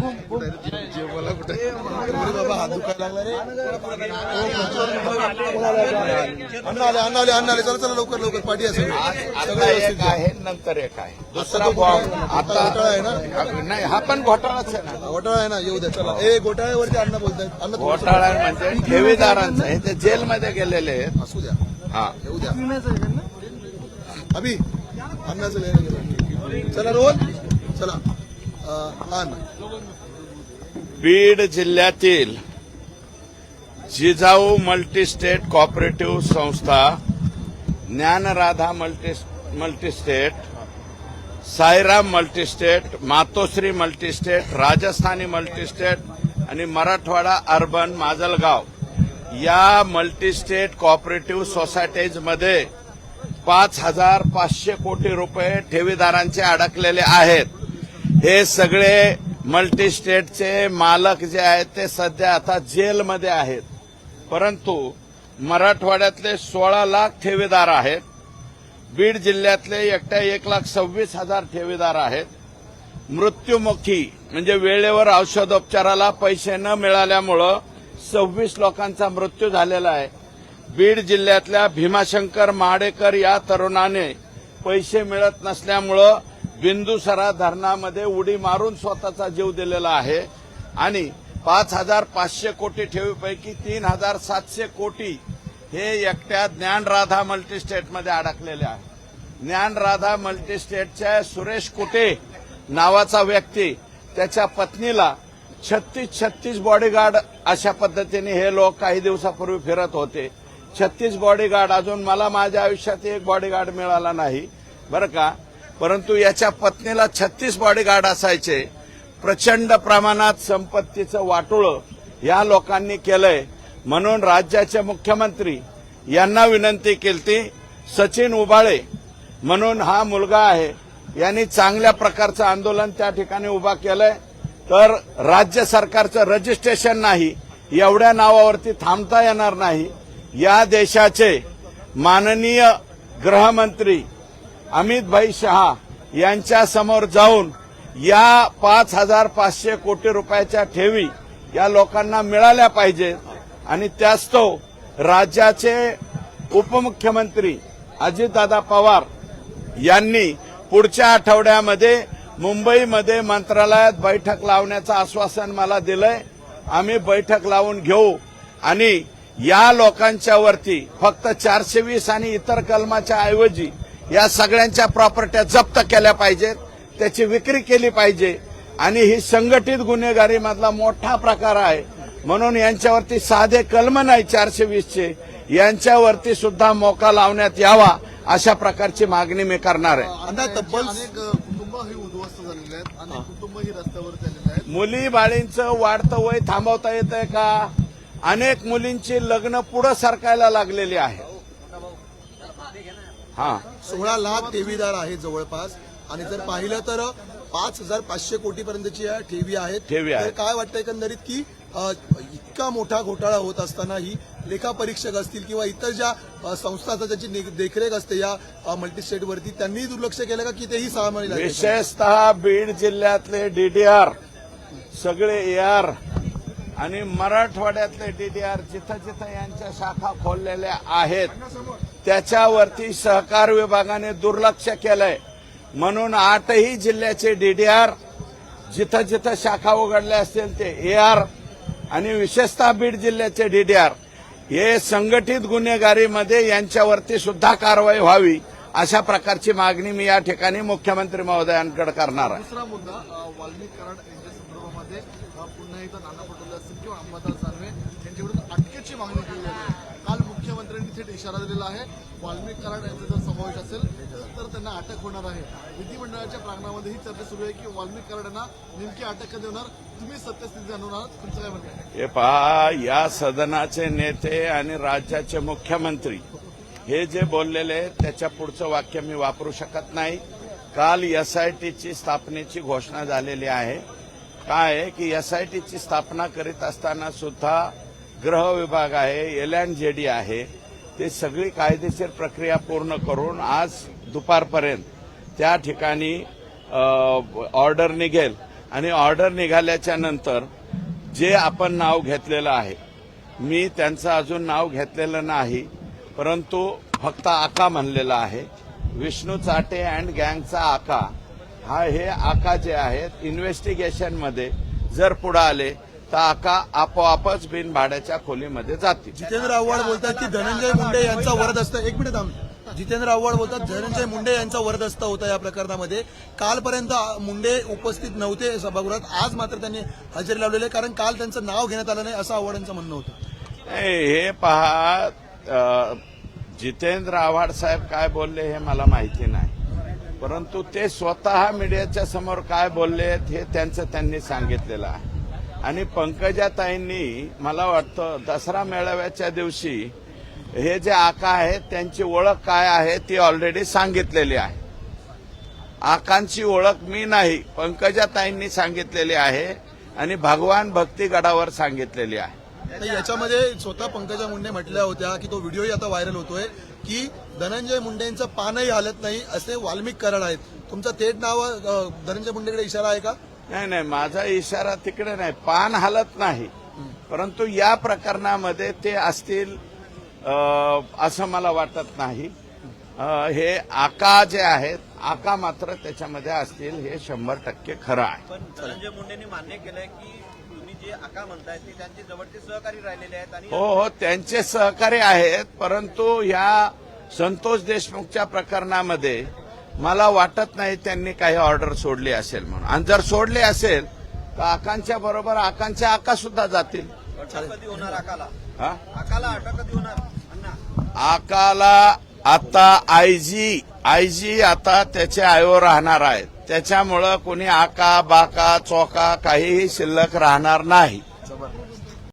जेवायला कुठे बाबा हात दुखायला लागला रे आले आले आले चला चला लवकर लवकर पाठी आहे आता एक आहे नंतर एक आहे दुसरा बॉम्ब घोटाळा- आता घोटाळा आहे ना नाही हा पण घोटाळाच आहे ना घोटाळा आहे ना येऊ द्या चला ए घोटाळ्यावरती अन्न बोलतायत अन्न घोटाळा म्हणजे ठेवीदारांचं हे ते जेलमध्ये गेलेले आहेत असू द्या हा येऊ द्या अभि अन्नाचं चला रोल चला. बीड जिल्ह्यातील जिजाऊ मल्टीस्टेट कॉपरेटिव्ह संस्था Dnyanradha multi multistate Sairam multistate Matoshri multistate Rajasthani multistate आणि मराठवाडा अर्बन माजलगाव या मल्टीस्टेट कॉपरेटिव्ह सोसायटीजमध्ये पाच हजार पाचशे कोटी रुपये ठेवीदारांचे अडकलेले आहेत. हे सगळे मल्टी स्टेटचे मालक जे आहेत ते सध्या आता जेलमध्ये आहेत. परंतु मराठवाड्यातले सोळा लाख ठेवीदार आहेत. बीड जिल्ह्यातले एकट्या एक लाख सव्वीस हजार ठेवीदार आहेत. मृत्युमुखी म्हणजे वेळेवर औषधोपचाराला पैसे न मिळाल्यामुळं सव्वीस लोकांचा मृत्यू झालेला आहे. बीड जिल्ह्यातल्या भीमाशंकर माडेकर या तरुणाने पैसे मिळत नसल्यामुळं बिंदुसरा धरणामध्ये उडी मारून स्वतःचा जीव दिलेला आहे. आणि पाच हजार पाचशे कोटी ठेवीपैकी तीन हजार सातशे कोटी हे एकट्या ज्ञानराधा मल्टीस्टेटमध्ये अडकलेले आहे ज्ञानराधा मल्टीस्टेटच्या सुरेश कुटे नावाचा व्यक्ती त्याच्या पत्नीला छत्तीस छत्तीस बॉडीगार्ड अशा पद्धतीने हे लोक काही दिवसापूर्वी फिरत होते. छत्तीस बॉडीगार्ड अजून मला माझ्या आयुष्यात एक बॉडीगार्ड मिळाला नाही. बरं का? परंतु याच्या पत्नीला छत्तीस बॉडीगार्ड असायचे. प्रचंड प्रमाणात संपत्तीचं वाटोळं या लोकांनी केलंय. म्हणून राज्याचे मुख्यमंत्री यांना विनंती केली सचिन उबाळे म्हणून हा मुलगा आहे. यांनी चांगल्या प्रकारचं आंदोलन त्या ठिकाणी उभा केलंय. तर राज्य सरकारचं रजिस्ट्रेशन नाही एवढ्या नावावरती थांबता येणार नाही. या देशाचे माननीय गृहमंत्री अमितभाई शहा यांच्या समोर जाऊन या पाच हजार पाचशे कोटी रुपयाच्या ठेवी या लोकांना मिळाल्या पाहिजेत. आणि त्यास्तव राज्याचे उपमुख्यमंत्री अजितदादा पवार यांनी पुढच्या आठवड्यामध्ये मुंबईमध्ये मंत्रालयात बैठक लावण्याचं आश्वासन मला दिलंय. आम्ही बैठक लावून घेऊ. आणि या लोकांच्यावरती फक्त चारशे वीस आणि इतर कलमाच्या ऐवजी या सगळ्यांच्या प्रॉपर्ट्या जप्त केल्या पाहिजेत. त्याची विक्री केली पाहिजे. आणि ही संघटित गुन्हेगारी मधला मोठा प्रकार आहे. म्हणून यांच्यावरती साधे कलम नाही चारशे वीसचे. यांच्यावरती सुद्धा मोका लावण्यात यावा अशा प्रकारची मागणी मी करणार आहे. तब्बल अनेक कुटुंब ही उद्ध्वस्त झालेली आहेत. अनेक कुटुंब ही रस्त्यावरती आलेली आहेत. मुली बाळींचं वाढतं वय थांबवता येत आहे का? अनेक मुलींची लग्न पुढं सरकायला लागलेली आहे. हा. सोळा लाख ठेवीदार आहेत जवळपास. आणि जर पाहिलं तर पाच हजार पाचशे कोटी पर्यंतची ठेवी आहेत. ठेवी आहेत. तर काय वाटतं एकंदरीत की अ, इतका मोठा घोटाळा होत असताना ही लेखापरीक्षक असतील किंवा इतर ज्या अ, संस्था ज्याची देखरेख असते या मल्टीस्टेटवरती त्यांनी दुर्लक्ष केलं का की तेही सहामारी लागले? विशेषतः बीड जिल्ह्यातले डीडीआर सगळे एआर आणि मराठवाड्यातले डीडीआर जिथं जिथं यांच्या शाखा खोललेल्या आहेत त्याच्यावरती सहकार विभागाने दुर्लक्ष केलंय. म्हणून आठही जिल्ह्याचे डीडीआर जिथं जिथं शाखा उघडल्या असतील ते एआर आणि विशेषतः बीड जिल्ह्याचे डीडीआर हे संघटित गुन्हेगारीमध्ये यांच्यावरती सुद्धा कारवाई व्हावी अशा प्रकारची मागणी मी या ठिकाणी मुख्यमंत्री महोदयांकडे करणार आहे. दुसरा मुद्दा वाल्मिक कराड यांच्या संदर्भामध्ये पुन्हा एकदा नाना पटोले असतील किंवा अंबादास दानवे यांच्याकडून अटकेची मागणी केली आहे. यांनी थेट इशारा दिलेला आहे. वाल्मिक कराड यांचा जर समावेश असेल तर त्यांना अटक होणार आहे. विधिमंडळाच्या प्रांगणामध्ये ही चर्चा सुरू आहे की वाल्मिक कराड यांना नेमकी अटक कधी होणार? तुम्ही सत्यस्थिती जाणून आहात. तुमचं काय म्हणणं हे पहा या सदनाचे नेते आणि राज्याचे मुख्यमंत्री हे जे बोललेले त्याच्या पुढचं वाक्य मी वापरू शकत नाही. काल एसआयटीची स्थापनेची घोषणा झालेली आहे. काय आहे की एसआयटीची स्थापना करीत असताना सुद्धा गृह विभाग आहे एल अँड जेडी आहे. ते सगळी कायदेशीर प्रक्रिया पूर्ण करून आज दुपारपर्यंत त्या ठिकाणी ऑर्डर निघेल. आणि ऑर्डर निघाल्याच्या नंतर जे आपण नाव घेतलेलं आहे मी त्यांचं अजून नाव घेतलेलं नाही परंतु फक्त आका म्हणलेला आहे. विष्णू चाटे अँड गँगचा आका. हा हे आका जे आहेत इन्व्हेस्टिगेशनमध्ये जर पुढे आले तर आका आपोआपच बिन भाड्याच्या खोलीमध्ये जातील. जितेंद्र आव्हाड बोलतात की धनंजय मुंडे यांचा वरदस्त एक मिनिट थांब. जितेंद्र आव्हाड बोलतात धनंजय मुंडे यांचा वरदस्त होता या प्रकरणामध्ये. कालपर्यंत मुंडे उपस्थित नव्हते सभागृहात. आज मात्र त्यांनी हजेरी लावलेली कारण काल त्यांचं नाव घेण्यात आलं नाही असं आव्हाडांचं म्हणणं होतं. हे पहा जितेंद्र आव्हाड साहेब काय बोलले हे मला माहिती नाही. परंतु ते स्वतः मीडियाच्या समोर काय बोलले हे त्यांचं त्यांनी सांगितलेलं आहे. आणि पंकजाताईंनी मला वाटतं दसरा मेळाव्याच्या दिवशी हे जे आका आहेत त्यांची ओळख काय आहे ती ऑलरेडी सांगितलेली आहे. आकांची ओळख मी नाही पंकजाताईंनी सांगितलेली आहे आणि भगवान भक्तीगडावर सांगितलेली आहे. याच्यामध्ये स्वतः पंकजा मुंडे म्हटल्या होत्या की तो व्हिडिओही आता व्हायरल होतोय की धनंजय मुंडेंचं पानही हालत नाही असे वाल्मिक कराड आहेत. तुमचं थेट नाव धनंजय मुंडेकडे इशारा आहे का? नाही नाही माझा इशारा तिकडे नाही. पान हालत नाही. परंतु या प्रकरणामध्ये ते असतील असं मला वाटत नाही. हे आका जे आहेत आका मात्र त्याच्यामध्ये असतील हे शंभर टक्के खरं आहे. पण धनंजय मुंडेंनी मान्य केलंय की तुम्ही जे आका म्हणताय ते त्यांचे जवळचे सहकारी राहिलेले आहेत आणि हो हो त्यांचे सहकारी आहेत परंतु ह्या संतोष देशमुखच्या प्रकरणामध्ये मला वाटत नाही त्यांनी काही ऑर्डर सोडली असेल म्हणून. आणि जर सोडली असेल तर आकांच्या बरोबर आकांच्या आका सुद्धा जातील. आकाला. आता आयजी आयजी आता त्याचे आयो राहणार आहेत. त्याच्यामुळं कोणी आका बाका चोका काहीही शिल्लक राहणार नाही.